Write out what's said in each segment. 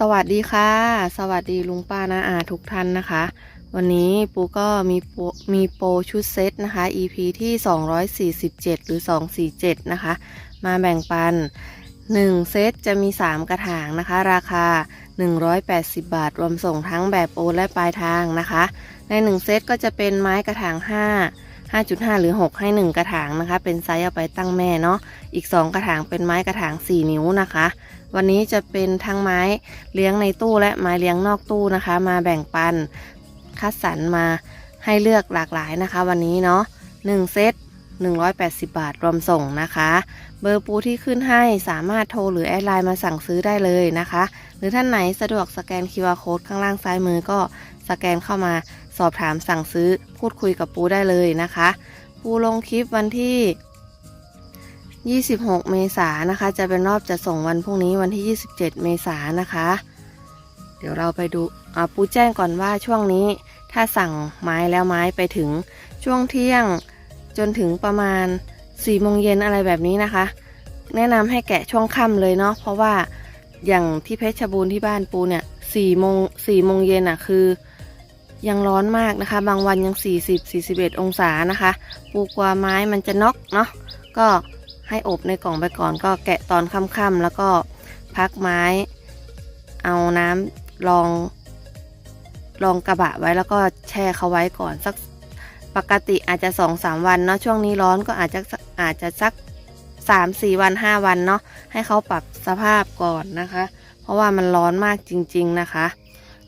สวัสดีค่ะ สวัสดีลุงป้านาอาทุกท่านนะคะ วันนี้ปูก็มีโปมีโปรชุดเซตนะคะ EP ที่ 247 หรือ 247 นะคะ มาแบ่งปัน 1 เซตจะมี 3 กระถางนะคะ ราคา 180 บาท รวมส่งทั้งแบบโอนและปลายทางนะคะ ใน 1 เซตก็จะเป็นไม้กระถาง 5 5.5 หรือ 6 ให้ 1 กระถางนะคะ เป็นไซส์เอาไปตั้งแม่เนาะอีก 2 กระถางเป็นไม้กระถาง 4 นิ้วนะคะ วันนี้จะเป็นทั้งไม้เลี้ยงในตู้และไม้เลี้ยงนอกตู้นะคะ มาแบ่งปัน คัดสรรมาให้เลือกหลากหลายนะคะ วันนี้เนาะ1เซต180 บาทรวมส่งนะคะ เบอร์ปูที่ขึ้นให้สามารถโทรหรือแอดไลน์มาสั่งซื้อได้เลยนะคะ หรือท่านไหนสะดวกสแกน QR Code ข้างล่างซ้ายมือก็สแกนเข้ามา สอบถามสั่งซื้อพูดคุยกับปูได้เลยนะคะ ปูลงคลิปวันที่ 26 เมษายนนะคะ จะเป็นรอบจะส่งวันพรุ่งนี้วันที่ 27 เมษายนนะคะ เดี๋ยวเราไปดูปูแจ้งก่อนว่าช่วงนี้ถ้าสั่งไม้แล้วไม้ไปถึงช่วงเที่ยงจนถึงประมาณ4โมงเย็นอะไรแบบนี้นะคะ แนะนำให้แกะช่วงค่ำเลยเนาะเพราะว่าอย่างที่เพชรบูรณ์ที่บ้านปูเนี่ย4โมง4โมงเย็นอะคือ ยังร้อนมากนะคะ บางวันยัง 40 41 องศานะคะ ปูกลัวไม้มันจะน็อกเนาะก็ให้อบในกล่องไปก่อนก็แกะตอนค่ำๆแล้วก็พักไม้ เอาน้ำรองรองกระบะไว้แล้วก็แช่เขาไว้ก่อนสักปกติอาจจะสองสามวันเนาะช่วงนี้ร้อนก็อาจจะอาจจะสักสามสี่วันห้าวันเนาะให้เขาปรับสภาพก่อนนะคะ เพราะว่ามันร้อนมากจริง ๆนะคะ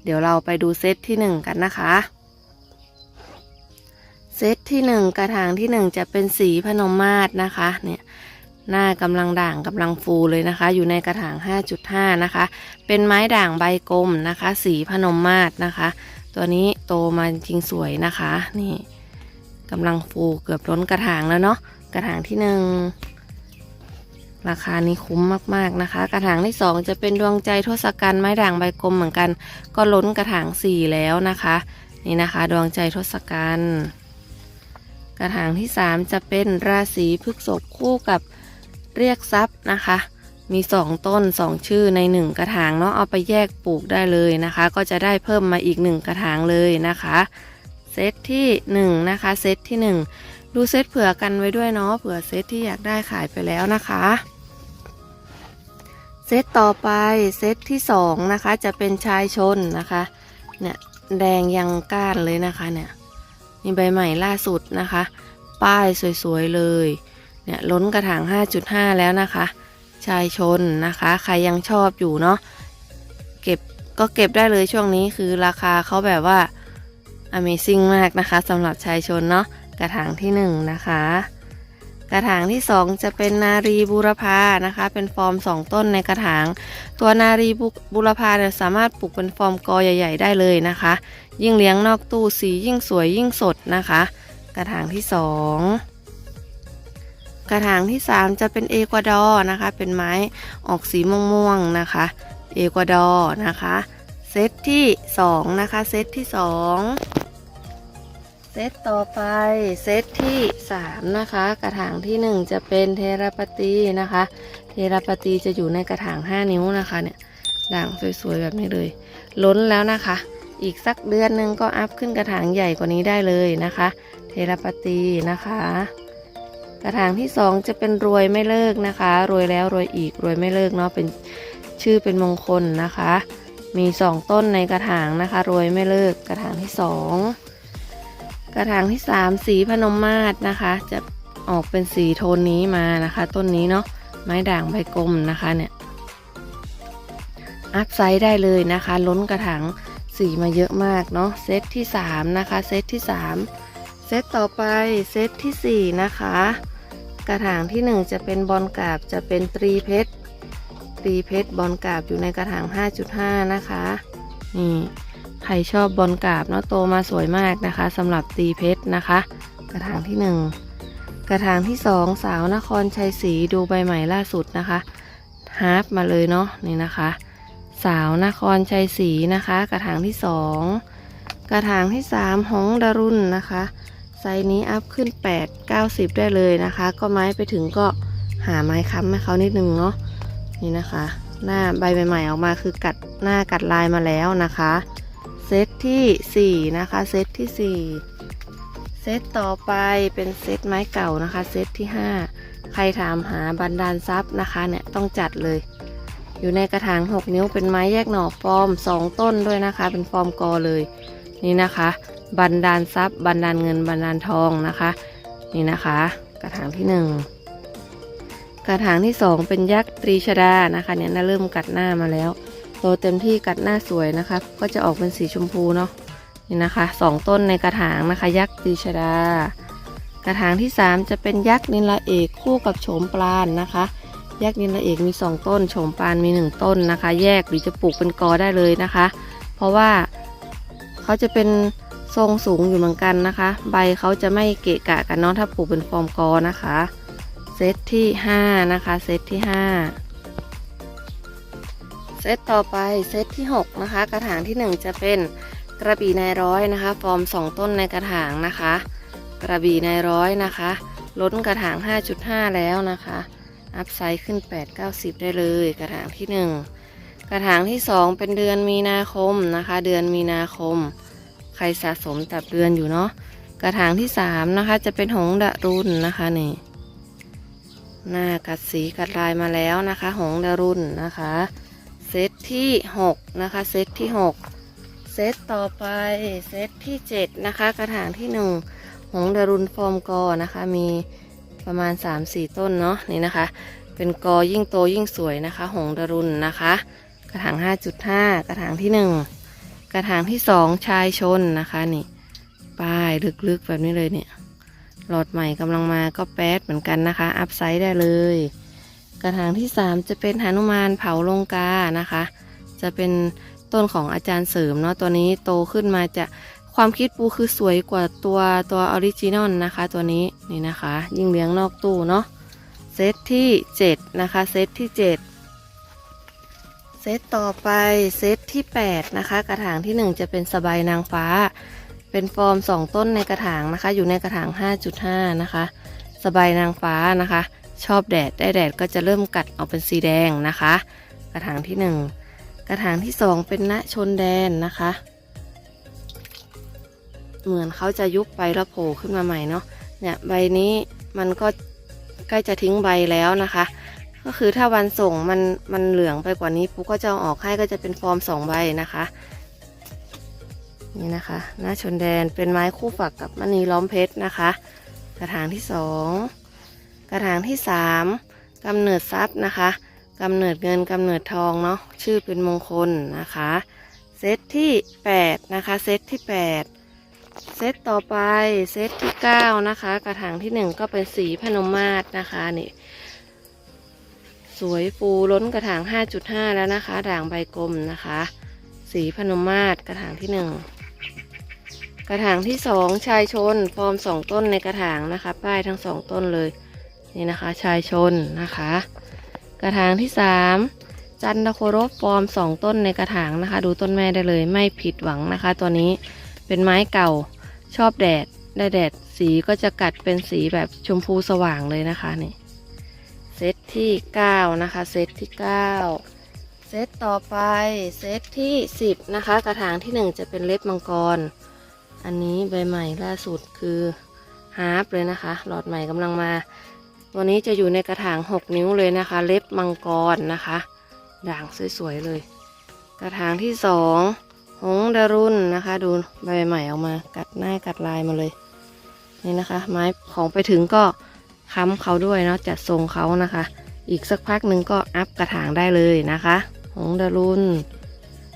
เดี๋ยวเราไปดูเซตที่หนึ่งกันนะคะ เซตที่หนึ่งกระถางที่หนึ่งจะเป็นสีพนมมาศนะคะเนี่ยหน้ากำลังด่างกำลังฟูเลยนะคะ อยู่ในกระถาง 5.5 นะคะ เป็นไม้ด่างใบกลมนะคะ สีพนมมาศนะคะ ตัวนี้โตมาจริงสวยนะคะ นี่กำลังฟูเกือบล้นกระถางแล้วเนาะกระถางที่หนึ่ง ราคานี้คุ้มมากๆนะคะ กระถางที่สองจะเป็นดวงใจทศกัณฐ์ไม้ด่างใบกลมเหมือนกัน ก็ล้นกระถางสี่แล้วนะคะ นี่นะคะ ดวงใจทศกัณฐ์กระถางที่ 3 จะเป็นราศีพฤษภคู่กับเรียกทรัพย์นะคะ มี 2 ต้น 2 ชื่อใน 1 กระถางเนาะเอาไปแยกปลูกได้เลยนะคะ ก็จะได้เพิ่มมาอีก 1 กระถางเลยนะคะเซตที่1นะคะเซตที่ 1 ดูเซตเผื่อกันไว้ด้วยเนาะเผื่อเซตที่อยากได้ขายไปแล้วนะคะ เซตต่อไปเซตที่2นะคะจะเป็นชายชนนะคะ เนี่ยแดงยังก้านเลยนะคะเนี่ยนี่ใบใหม่ล่าสุดนะคะ ป้ายสวยๆเลยเนี่ยล้นกระถาง 5.5 แล้วนะคะ ชายชนนะคะ ใครยังชอบอยู่เนาะเก็บก็เก็บได้เลยช่วงนี้คือราคาเขาแบบว่า Amazing มากนะคะสำหรับชายชนเนาะกระถางที่ 1 นะคะ กระถางที่ 2 จะเป็นนารีบูรพานะคะ เป็นฟอร์ม 2 ต้นในกระถาง ตัวนารีบุรพาเนี่ยสามารถปลูกเป็นฟอร์มกอใหญ่ ๆ ได้เลยนะคะ ยิ่งเลี้ยงนอกตู้สียิ่งสวยยิ่งสดนะคะ กระถางที่ 2 กระถางที่ 3 จะเป็นเอกวาดอร์นะคะ เป็นไม้ออกสีม่วงๆนะคะ เอกวาดอร์นะคะ เซตที่ 2 นะคะ เซตที่ 2 เซตต่อไปเซตที่ 3 นะคะ กระถางที่ 1 จะเป็นเทราปตีนะคะ เทราปตีจะอยู่ในกระถาง 5 นิ้วนะคะเนี่ยด่างสวยๆแบบนี้เลย ล้นแล้วนะคะ อีกสักเดือนหนึงก็อัพขึ้นกระถางใหญ่กว่านี้ได้เลยนะคะ เทราปตีนะคะ กระถางที่สองจะเป็นรวยไม่เลิกนะคะ รวยแล้วรวยอีกรวยไม่เลิกเนาะเป็นชื่อเป็นมงคลนะคะ มีสองต้นในกระถางนะคะ รวยไม่เลิกกระถางที่สอง กระถางที่สามสีพนมมาศนะคะ จะออกเป็นสีโทนนี้มานะคะ ต้นนี้เนาะไม้ด่างใบกลมนะคะเนี่ยอัพไซด์ได้เลยนะคะ ล้นกระถางสีมาเยอะมากเนาะเซตที่ 3 นะคะ เซตที่ 3 เซตต่อไปเซตที่ 4 นะคะ กระถางที่ 1 จะเป็นบอลกาบจะเป็นตรีเพชรตรีเพชรบอลกาบอยู่ในกระถาง 5.5 นะคะนี่ ใครชอบบอลกราบเนาะโตมาสวยมากนะคะสำหรับตีเพชรนะคะ กระถางที่ 1 กระถางที่ 2 สาวนครชัยศรีดูใบใหม่ล่าสุดนะคะฮาร์ฟมาเลยเนาะนี่นะคะ สาวนครชัยศรีนะคะ กระถางที่สองกระถางที่สามหงดารุณนะคะไซส์นี้อัพขึ้น 8 90 ได้เลยนะคะ ก็ไม้ไปถึงก็หาไม้ค้ำให้เขานิดนึงเนาะนี่นะคะ หน้าใบใหม่ๆออกมาคือกัดหน้ากัดลายมาแล้วนะคะ เซตที่ 4 นะคะ เซตที่ 4 เซตต่อไปเป็นเซตไม้เก่านะคะ เซตที่ 5 ใครถามหาบันดาลซับนะคะเนี่ยต้องจัดเลย อยู่ในกระถาง 6 นิ้วเป็นไม้แยกหน่อฟอร์ม 2 ต้นด้วยนะคะ เป็นฟอร์มกอเลย นี่นะคะ บันดาลทรัพย์ บันดาลเงิน บันดาลทองนะคะ นี่นะคะ กระถางที่ 1 กระถางที่ 2 เป็นยักษ์ตรีชดานะคะเนี่ยน่าเริ่มกัดหน้ามาแล้ว โตเต็มที่กัดหน้าสวยนะคะ ก็จะออกเป็นสีชมพูเนาะนี่นะคะสองต้นในกระถางนะคะ ยักษ์ตีชดา กระถางที่ 3 จะเป็นยักษ์นิลาเอกคู่กับโฉมปราณนะคะ ยักษ์นิลาเอกมี 2 ต้นโฉมปราณมี 1 ต้นนะคะ แยกหรือจะปลูกเป็นกอได้เลยนะคะ เพราะว่าเขาจะเป็นทรงสูงอยู่เหมือนกันนะคะ ใบเขาจะไม่เกะกะกันเนาะถ้าปลูกเป็นฟอร์มกอนะคะ เซตที่ 5 นะคะ เซตที่5เซตต่อไปเซตที่ 6 นะคะ กระถางที่ 1 จะเป็นกระบี่นายร้อยนะคะ ฟอร์ม 2 ต้นในกระถางนะคะ กระบี่นายร้อยนะคะ ล้นกระถาง 5.5 แล้วนะคะ อัพไซด์ขึ้น 8-90 ได้เลย กระถางที่ 1 กระถางที่ 2 เป็นเดือนมีนาคมนะคะ เดือนมีนาคม ใครสะสมตับเดือนอยู่เนาะกระถางที่ 3 นะคะ จะเป็นหงส์ดะรุนนะคะนี่หน้ากัดสีกัดลายมาแล้วนะคะ หงส์ดะรุนนะคะ เซตที่ 6 นะคะ เซตที่ 6 เซตต่อไป เซตที่ 7 นะคะ กระถางที่ 1 หงดะรุนฟอร์มกอนะคะ มีประมาณ 3-4 ต้นเนาะนี่นะคะ เป็นกอยิ่งโตยิ่งสวยนะคะ หงดะรุนนะคะ กระถาง 5.5 กระถางที่ 1 กระถางที่ 2 ชายชนนะคะนี่ป้ายลึกๆแบบนี้เลยเนี่ยหลอดใหม่กำลังมาก็แป๊ดเหมือนกันนะคะ อัพไซด์ได้เลย กระถางที่ 3 จะเป็นหนุมานเผาลงกานะคะ จะเป็นต้นของอาจารย์เสริมเนาะตัวนี้โตขึ้นมาจะความคิดปูคือสวยกว่าตัวตัวออริจินอลนะคะ ตัวนี้นี่นะคะ ยิ่งเลี้ยงนอกตู้เนาะเซตที่7นะคะเซตที่ 7 เซตต่อไปเซตที่ 8 นะคะ กระถางที่ 1 จะเป็นสบายนางฟ้า เป็นฟอร์ม 2 ต้นในกระถางนะคะ อยู่ในกระถาง 5.5 นะคะ สบายนางฟ้านะคะ ชอบแดดได้แดดก็จะเริ่มกัดออกเป็นสีแดงนะคะ กระถางที่ 1 กระถางที่ 2 เป็นณชนแดนนะคะ เหมือนเขาจะยุบไปแล้วโผล่ขึ้นมาใหม่เนาะเนี่ยใบนี้มันก็ใกล้จะทิ้งใบแล้วนะคะ ก็คือถ้าวันส่งมันมันเหลืองไปกว่านี้ปุ๊กก็จะเอาออกให้ก็จะเป็นฟอร์มสองใบนะคะนี่นะคะหน้าชนแดนเป็นไม้คู่ฝักกับมณีล้อมเพชรนะคะ กระถางที่สอง กระถางที่สามกำเนิดทรัพย์นะคะกำเนิดเงินกำเนิดทองเนาะชื่อเป็นมงคลนะคะเซตที่แปดนะคะเซตที่แปดเซตต่อไปเซตที่เก้านะคะ กระถางที่หนึ่งก็เป็นสีพนมมาศนะคะนี่สวยฟูล้นกระถาง 5.5 แล้วนะคะ ด่างใบกลมนะคะ สีพนมมาศกระถางที่ 1 กระถางที่ 2 ชายชน ฟอร์ม 2 ต้นในกระถางนะคะ ป้ายทั้ง 2 ต้นเลย นี่นะคะ ชายชนนะคะ กระถางที่ 3 จันทโครบฟอร์ม 2 ต้นในกระถางนะคะ ดูต้นแม่ได้เลยไม่ผิดหวังนะคะ ตัวนี้เป็นไม้เก่าชอบแดดได้แดดสีก็จะกัดเป็นสีแบบชมพูสว่างเลยนะคะนี่เซตที่ 9 นะคะ เซตที่ 9 เซตต่อไปเซตที่ 10 นะคะ กระถางที่ 1 จะเป็นเล็บมังกร อันนี้ใบใหม่ล่าสุดคือฮาร์ปเลยนะคะ หลอดใหม่กำลังมา ตัวนี้จะอยู่ในกระถาง 6 นิ้วเลยนะคะ เล็บมังกรนะคะ ด่างสวยๆเลย กระถางที่2หงส์ดารุนนะคะ ดูใบใหม่ออกมา กัดหน้ากัดลายมาเลย นี่นะคะ ไม้ของไปถึงก็ค้ำเขาด้วยเนาะจัดทรงเขานะคะ อีกสักพักหนึ่งก็อัพกระถางได้เลยนะคะ หงดารุน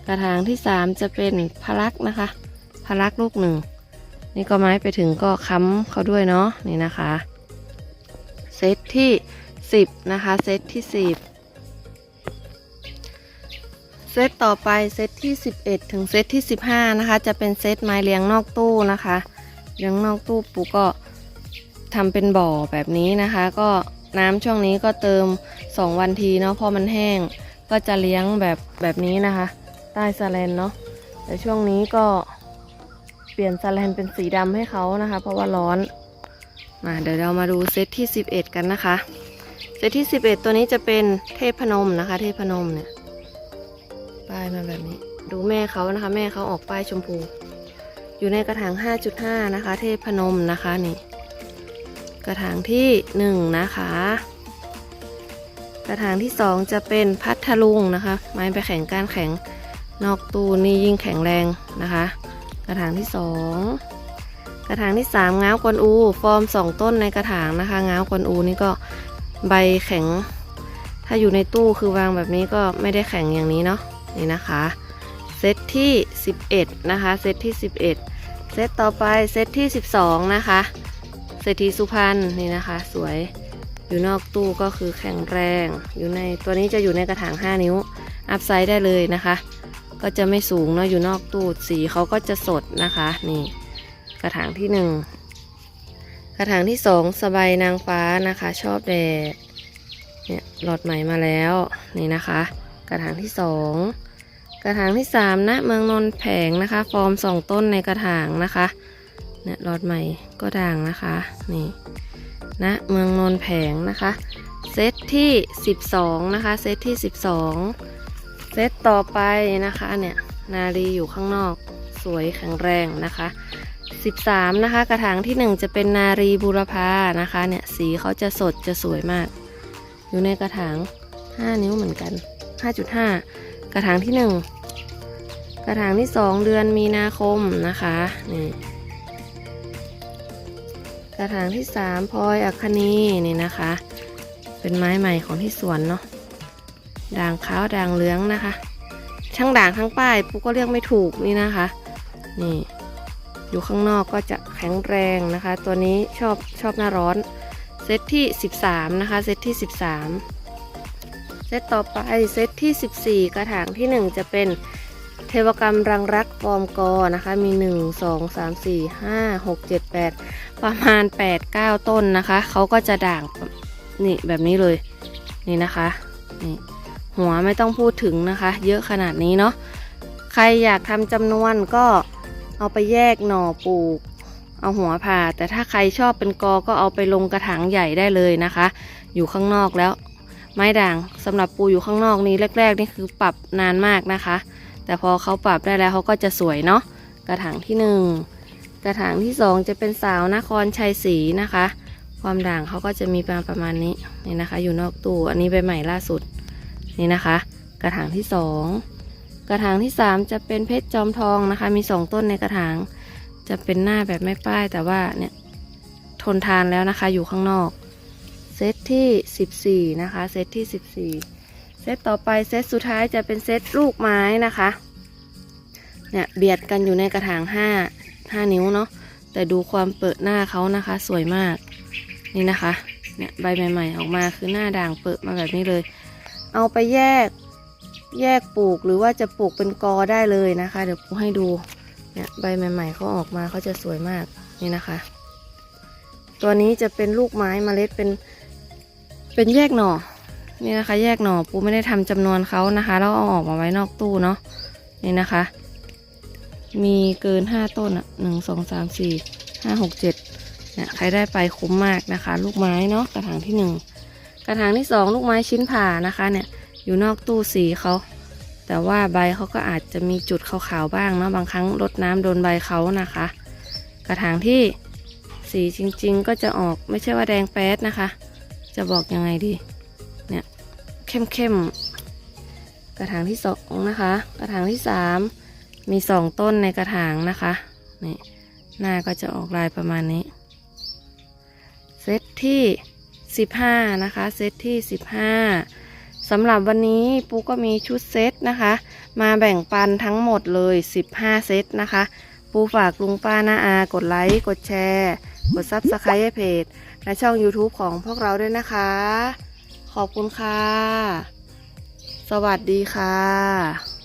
กระถางที่3จะเป็นพลักนะคะพลักลูกหนึ่งนี่ก็ไม้ไปถึงก็ค้ำเขาด้วยเนาะนี่นะคะ เซตที่ 10 นะคะ เซตที่ 10 เซตต่อไปเซตที่ 11 ถึงเซตที่ 15 นะคะ จะเป็นเซตไม้เลี้ยงนอกตู้นะคะเลี้ยงนอกตู้ปูก็ทำเป็นบ่อแบบนี้นะคะ ก็น้ำช่วงนี้ก็เติม 2 วันทีเนาะพอมันแห้งก็จะเลี้ยงแบบแบบนี้นะคะ ใต้สแลนเนาะแต่ช่วงนี้ก็เปลี่ยนสแลนเป็นสีดำให้เขานะคะ เพราะว่าร้อน มาเดี๋ยวเรามาดูเซตที่ 11 กันนะคะ เซตที่ 11 ตัวนี้จะเป็นเทพพนมนะคะ เทพพนมเนี่ยป้ายมาแบบนี้ ดูแม่เขานะคะ แม่เขาออกป้ายชมพู อยู่ในกระถาง 5.5 นะคะ เทพพนมนะคะนี่ กระถางที่ 1 นะคะ กระถางที่ 2 จะเป็นพัทลุงนะคะ ไม้ไปแข็งก้านแข็งนอกตู้นี่ยิ่งแข็งแรงนะคะ กระถางที่ 2 กระถางที่ 3 ง้าวกวนอู ฟอร์ม 2 ต้นในกระถางนะคะ ง้าวกวนอูนี่ก็ใบแข็ง ถ้าอยู่ในตู้คือวางแบบนี้ก็ไม่ได้แข็งอย่างนี้เนาะนี่นะคะเซตที่ 11 นะคะ เซตที่ 11 เซตต่อไปเซตที่ 12 นะคะเศรษฐีสุพรรณนี่นะคะ สวยอยู่นอกตู้ก็คือแข็งแรง อยู่ในตัวนี้จะอยู่ในกระถาง 5 นิ้ว อัพไซด์ได้เลยนะคะ ก็จะไม่สูงเนาะอยู่นอกตู้สีเขาก็จะสดนะคะนี่ กระถางที่1กระถางที่2สบายนางฟ้านะคะ ชอบแดดเนี่ยหลอดใหม่มาแล้วนี่นะคะ กระถางที่2กระถางที่3นะเมืองนนแผงนะคะ ฟอร์ม2ต้นในกระถางนะคะเนี่ยหลอดใหม่ก็ด่างนะคะนี่นะเมืองนนแผงนะคะเซตที่ 12 นะคะ เซตที่ 12 เซตต่อไปนะคะเนี่ยนารีอยู่ข้างนอกสวยแข็งแรงนะคะ 13 นะคะ กระถางที่ 1 จะเป็นนารีบูรพานะคะเนี่ยสีเขาจะสดจะสวยมาก อยู่ในกระถาง 5 นิ้วเหมือนกัน 5.5 กระถางที่ 1 กระถางที่ 2 เดือนมีนาคมนะคะนี่กระถางที่สามพลอยอัคคณีนี่นะคะ เป็นไม้ใหม่ของที่สวนเนาะด่างขาวด่างเหลืองนะคะช่างด่างทั้งป้ายปุ๊กก็เรียกไม่ถูกนี่นะคะ นี่ อยู่ข้างนอกก็จะแข็งแรงนะคะ ตัวนี้ชอบชอบหน้าร้อน เซตที่ 13 นะคะ เซตที่ 13 เซตต่อไปเซตที่ 14 กระถางที่ 1 จะเป็นเทวกรรมรังรักฟอร์มกอนะคะ มี 1 2 3 4 5 6 7 8 ประมาณ 8-9 ต้นนะคะ เขาก็จะด่างนี่แบบนี้เลยนี่นะคะนี่หัวไม่ต้องพูดถึงนะคะ เยอะขนาดนี้เนาะใครอยากทำจำนวนก็ เอาไปแยกหน่อปลูก เอาหัวผ่า แต่ถ้าใครชอบเป็นกอก็เอาไปลงกระถางใหญ่ได้เลยนะคะ อยู่ข้างนอกแล้ว ไม้ด่างสำหรับปูอยู่ข้างนอกนี้แรกๆนี่คือปรับนานมากนะคะ แต่พอเขาปรับได้แล้วเขาก็จะสวยเนาะกระถางที่หนึ่งกระถางที่ 2 จะเป็นสาวนครชัยศรีนะคะ ความด่างเขาก็จะมีประมาณนี้นี่นะคะ อยู่นอกตู้อันนี้ใบใหม่ล่าสุดนี่นะคะ กระถางที่ 2 กระถางที่ 3 จะเป็นเพชรจอมทองนะคะ มี 2 ต้นในกระถาง จะเป็นหน้าแบบไม่ป้ายแต่ว่าเนี่ยทนทานแล้วนะคะอยู่ข้างนอกเซตที่ 14 นะคะเซตที่ 14 เซตต่อไปเซตสุดท้ายจะเป็นเซตลูกไม้นะคะเนี่ยเบียดกันอยู่ในกระถาง 5 5 นิ้วเนาะแต่ดูความเปิดหน้าเขานะคะ สวยมากนี่นะคะเนี่ยใบใหม่ ๆ ออกมาคือหน้าด่างเปิดมาแบบนี้เลย เอาไปแยก แยกปลูกหรือว่าจะปลูกเป็นกอได้เลยนะคะ เดี๋ยวปูให้ดูเนี่ยใบใหม่ ๆเขาออกมาเขาจะสวยมากนี่นะคะ ตัวนี้จะเป็นลูกไม้เมล็ดเป็นเป็นแยกหน่อนี่นะคะ แยกหน่อปูไม่ได้ทำจำนวนเขานะคะแล้วเอาออกมาไว้นอกตู้เนาะนี่นะคะ มีเกิน5ต้นอะหนึ่งสองสามสี่ห้าหกเจ็ดเนี่ยใครได้ไปคุ้มมากนะคะ ลูกไม้เนาะกระถางที่หนึ่งกระถางที่สองลูกไม้ชิ้นผ่านะคะเนี่ย อยู่นอกตู้สีเขา แต่ว่าใบเขาก็อาจจะมีจุดขาวๆบ้างเนาะบางครั้งรดน้ำโดนใบเขานะคะ กระถางที่สีจริง ๆ ก็จะออกไม่ใช่ว่าแดงแป๊ดนะคะ จะบอกยังไงดีเนี่ยเข้มๆกระถางที่สองนะคะ กระถางที่สามมีสองต้นในกระถางนะคะนี่หน้าก็จะออกลายประมาณนี้ เซตที่สิบห้านะคะ เซตที่สิบห้า สำหรับวันนี้ปูก็มีชุดเซตนะคะ มาแบ่งปันทั้งหมดเลย 15 เซตนะคะ ปูฝากลุงป้าน้าอา กดไลค์ กดแชร์ กดซับสไครต์เพจ และช่อง YouTube ของพวกเราด้วยนะคะ ขอบคุณค่ะ สวัสดีค่ะ